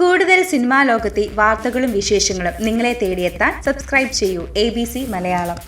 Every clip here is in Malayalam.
കൂടുതൽ സിനിമാ ലോകത്തെ വാർത്തകളും വിശേഷങ്ങളും നിങ്ങളെ തേടിയെത്താൻ സബ്സ്ക്രൈബ് ചെയ്യൂ എ മലയാളം.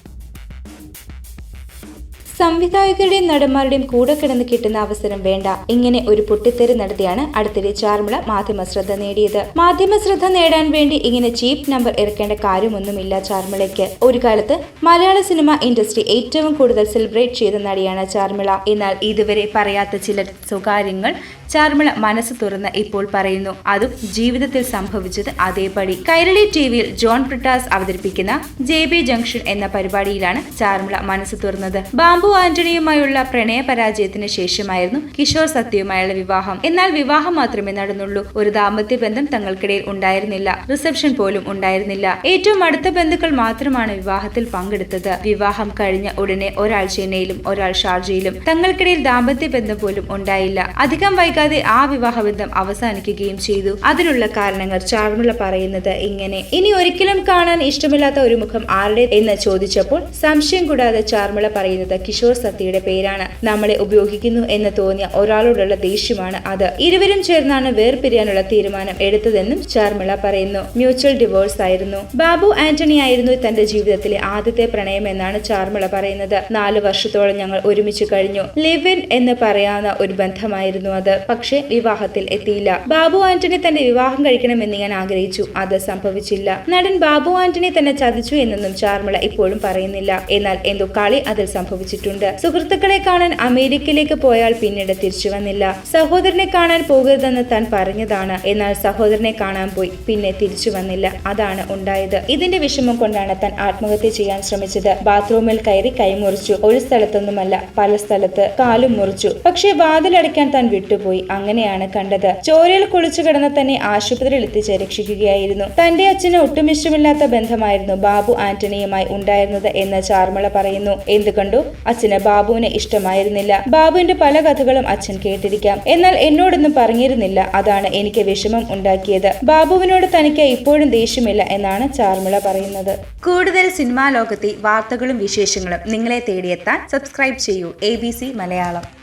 സംവിധായകരുടെയും നടന്മാരുടെയും കൂടെ കിടന്ന് കിട്ടുന്ന അവസരം വേണ്ട. ഇങ്ങനെ ഒരു പൊട്ടിത്തെറി നടത്തിയാണ് അടുത്തിടെ ചാർമുള മാധ്യമ ശ്രദ്ധ നേടിയത്. മാധ്യമ ശ്രദ്ധ നേടാൻ വേണ്ടി ഇങ്ങനെ ചീപ്പ് നമ്പർ ഇറക്കേണ്ട കാര്യമൊന്നുമില്ല ചാർമിളയ്ക്ക്. ഒരു കാലത്ത് മലയാള സിനിമ ഇൻഡസ്ട്രി ഏറ്റവും കൂടുതൽ സെലിബ്രേറ്റ് ചെയ്ത നടിയാണ് ചാർമിള. എന്നാൽ ഇതുവരെ പറയാത്ത ചില സ്വകാര്യങ്ങൾ ചാർമിള മനസ്സ് തുറന്ന് ഇപ്പോൾ പറയുന്നു. അതും ജീവിതത്തിൽ സംഭവിച്ചത് അതേപടി. കൈരളി ടിവിയിൽ ജോൺ പ്രിട്ടാസ് അവതരിപ്പിക്കുന്ന ജെ ബി ജംഗ്ഷൻ എന്ന പരിപാടിയിലാണ് ചാർമിള മനസ്സ് തുറന്നത്. ബാംബു ആന്റണിയുമായുള്ള പ്രണയ പരാജയത്തിന് ശേഷമായിരുന്നു കിഷോർ സത്യവുമായുള്ള വിവാഹം. എന്നാൽ വിവാഹം മാത്രമേ നടന്നുള്ളൂ. ഒരു ദാമ്പത്യ ബന്ധം തങ്ങൾക്കിടയിൽ ഉണ്ടായിരുന്നില്ല. റിസപ്ഷൻ പോലും ഉണ്ടായിരുന്നില്ല. ഏറ്റവും അടുത്ത ബന്ധുക്കൾ മാത്രമാണ് വിവാഹത്തിൽ പങ്കെടുത്തത്. വിവാഹം കഴിഞ്ഞ ഉടനെ ഒരാൾ ചെന്നൈയിലും ഒരാൾ ഷാർജയിലും തങ്ങൾക്കിടയിൽ ദാമ്പത്യ ബന്ധം പോലും ഉണ്ടായില്ല. അധികം വൈകാതെ ആ വിവാഹബന്ധം അവസാനിക്കുകയും ചെയ്തു. അതിനുള്ള കാരണങ്ങൾ ചാർമിള പറയുന്നത് ഇങ്ങനെ. ഇനി ഒരിക്കലും കാണാൻ ഇഷ്ടമില്ലാത്ത ഒരു മുഖം ആരുടെ എന്ന് ചോദിച്ചപ്പോൾ സംശയം കൂടാതെ ചാർമിള പറയുന്നത് കിഷോർ സത്യയുടെ പേരാണ്. നമ്മളെ ഉപയോഗിക്കുന്നു എന്ന് തോന്നിയ ഒരാളോടുള്ള ദേഷ്യമാണ് അത്. ഇരുവരും ചേർന്നാണ് വേർപിരിയാനുള്ള തീരുമാനം എടുത്തതെന്നും ചാർമിള പറയുന്നു. മ്യൂച്വൽ ഡിവോഴ്സ് ആയിരുന്നു. ബാബു ആന്റണി ആയിരുന്നു തന്റെ ജീവിതത്തിലെ ആദ്യത്തെ പ്രണയം എന്നാണ് ചാർമിള പറയുന്നത്. നാല് വർഷത്തോളം ഞങ്ങൾ ഒരുമിച്ച് കഴിഞ്ഞു. ലിവ് ഇൻ എന്ന് പറയാവുന്ന ഒരു ബന്ധമായിരുന്നു അത്. പക്ഷേ വിവാഹത്തിൽ എത്തിയില്ല. ബാബു ആന്റണി തന്റെ വിവാഹം കഴിക്കണമെന്ന് ഞാൻ ആഗ്രഹിച്ചു. അത് സംഭവിച്ചില്ല. നടൻ ബാബു ആന്റണി തന്നെ ചതിച്ചു എന്നൊന്നും ചാർമിള ഇപ്പോഴും പറയുന്നില്ല. എന്നാൽ എന്തോ കളി അതിൽ സംഭവിച്ചിട്ടുണ്ട്. സുഹൃത്തുക്കളെ കാണാൻ അമേരിക്കയിലേക്ക് പോയാൽ പിന്നീട് തിരിച്ചു വന്നില്ല. സഹോദരനെ കാണാൻ പോകരുതെന്ന് താൻ പറഞ്ഞതാണ്. എന്നാൽ സഹോദരനെ കാണാൻ പോയി. പിന്നെ തിരിച്ചു വന്നില്ല. അതാണ് ഉണ്ടായത്. ഇതിന്റെ വിഷമം കൊണ്ടാണ് താൻ ആത്മഹത്യ ചെയ്യാൻ ശ്രമിച്ചത്. ബാത്റൂമിൽ കയറി കൈമുറിച്ചു. ഒരു സ്ഥലത്തൊന്നുമല്ല പല സ്ഥലത്ത് കാലും മുറിച്ചു. പക്ഷേ വാതിലടയ്ക്കാൻ താൻ വിട്ടുപോയി. അങ്ങനെയാണ് കണ്ടത്. ചോരയിൽ കുളിച്ചു കിടന്ന തന്നെ ആശുപത്രിയിൽ എത്തിച്ച് രക്ഷിക്കുകയായിരുന്നു. തന്റെ അച്ഛന് ഒട്ടും ഇഷ്ടമില്ലാത്ത ബന്ധമായിരുന്നു ബാബു ആന്റണിയുമായി ഉണ്ടായിരുന്നത് എന്ന് ചാർമള പറയുന്നു. എന്തുകൊണ്ടു അച്ഛന് ബാബുവിനെ ഇഷ്ടമായിരുന്നില്ല. ബാബുവിന്റെ പല കഥകളും അച്ഛൻ കേട്ടിരിക്കാം. എന്നാൽ എന്നോടൊന്നും പറഞ്ഞിരുന്നില്ല. അതാണ് എനിക്ക് വിഷമം ഉണ്ടാക്കിയത്. ബാബുവിനോട് തനിക്ക് ഇപ്പോഴും ദേഷ്യമില്ല എന്നാണ് ചാർമിള പറയുന്നത്. കൂടുതൽ സിനിമാ ലോകത്തെ വാർത്തകളും വിശേഷങ്ങളും നിങ്ങളെ തേടിയെത്താൻ സബ്സ്ക്രൈബ് ചെയ്യൂ. എ മലയാളം.